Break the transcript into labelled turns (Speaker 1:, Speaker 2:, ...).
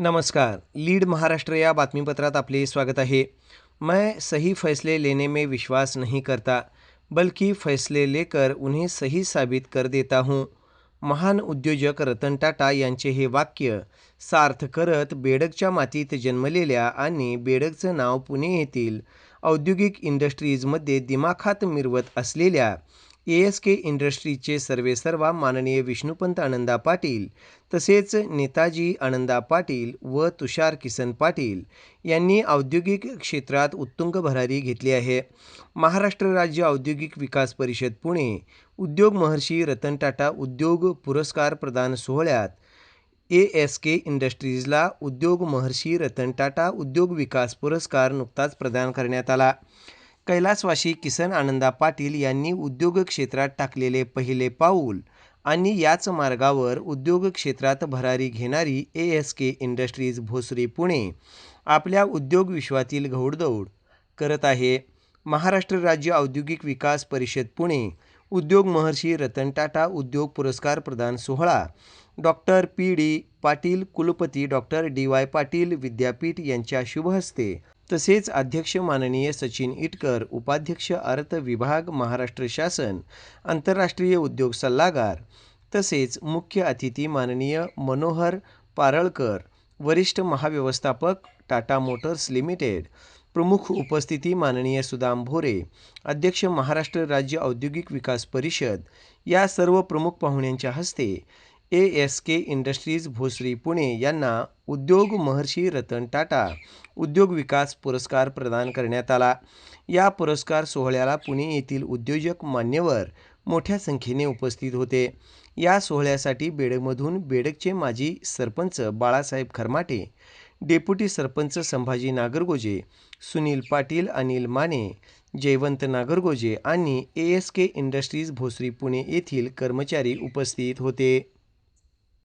Speaker 1: नमस्कार. लीड महाराष्ट्र या बातमीपत्रात आपले स्वागत आहे. मैं सही फैसले लेने में विश्वास नहीं करता बल्कि फैसले लेकर उन्हें सही साबित कर देता हूँ. महान उद्योजक रतन टाटा यांचे हे वाक्य सार्थ करत बेडगच्या मातीत जन्मलेल्या आणि बेडगचं नाव पुणे येथील औद्योगिक इंडस्ट्रीजमध्ये दिमाखात मिरवत असलेल्या ए एस के इंडस्ट्रीजचे सर्वेसर्वा माननीय विष्णुपंत आनंदा पाटील तसेच नेताजी आनंदा पाटील व तुषार किसन पाटील यांनी औद्योगिक क्षेत्रात उत्तुंग भरारी घेतली आहे. महाराष्ट्र राज्य औद्योगिक विकास परिषद पुणे उद्योग महर्षी रतन टाटा उद्योग पुरस्कार प्रदान सोहळ्यात ए एस के इंडस्ट्रीजला उद्योग महर्षी रतन टाटा उद्योग विकास पुरस्कार नुकताच प्रदान करण्यात आला. कैलासवासी किसन आनंदा पाटील यांनी उद्योग क्षेत्रात टाकलेले पहिले पाऊल आणि याच मार्गावर उद्योग क्षेत्रात भरारी घेणारी A S K industries Bhosari Pune आपल्या उद्योग विश्वातील घौडदौड. करत आहे महाराष्ट्र राज्य औद्योगिक विकास परिषद पुणे. उद्योग महर्षी रतन टाटा उद्योग पुरस्कार प्रदान सोहळा. Doctor P. डी. पाटील कुलपती डॉक्टर डी. वाय. पाटील विद्यापीठ यांच्या शुभहस्ते तसेच अध्यक्ष माननीय सचिन इटकर उपाध्यक्ष अर्थ विभाग महाराष्ट्र शासन आंतरराष्ट्रीय उद्योग सल्लागार तसेच मुख्य अतिथी माननीय मनोहर पारळकर वरिष्ठ महाव्यवस्थापक टाटा मोटर्स लिमिटेड प्रमुख उपस्थिती माननीय सुदाम भोरे अध्यक्ष महाराष्ट्र राज्य औद्योगिक विकास परिषद या सर्व प्रमुख पाहुण्यांच्या हस्ते A S K industries Bhosari Pune यांना उद्योग महर्षी रतन टाटा उद्योग विकास पुरस्कार प्रदान करण्यात आला. या पुरस्कार सोहळ्याला पुणे येथील उद्योजक मान्यवर मोठ्या संख्येने उपस्थित होते. या सोहळ्यासाठी बेडकमधून बेडकचे माजी सरपंच बाळासाहेब खरमाटे डेप्युटी सरपंच संभाजी नागरगोजे सुनील पाटील अनिल माने जयवंत नागरगोजे आणि A S K industries Bhosari Pune येथील कर्मचारी उपस्थित होते.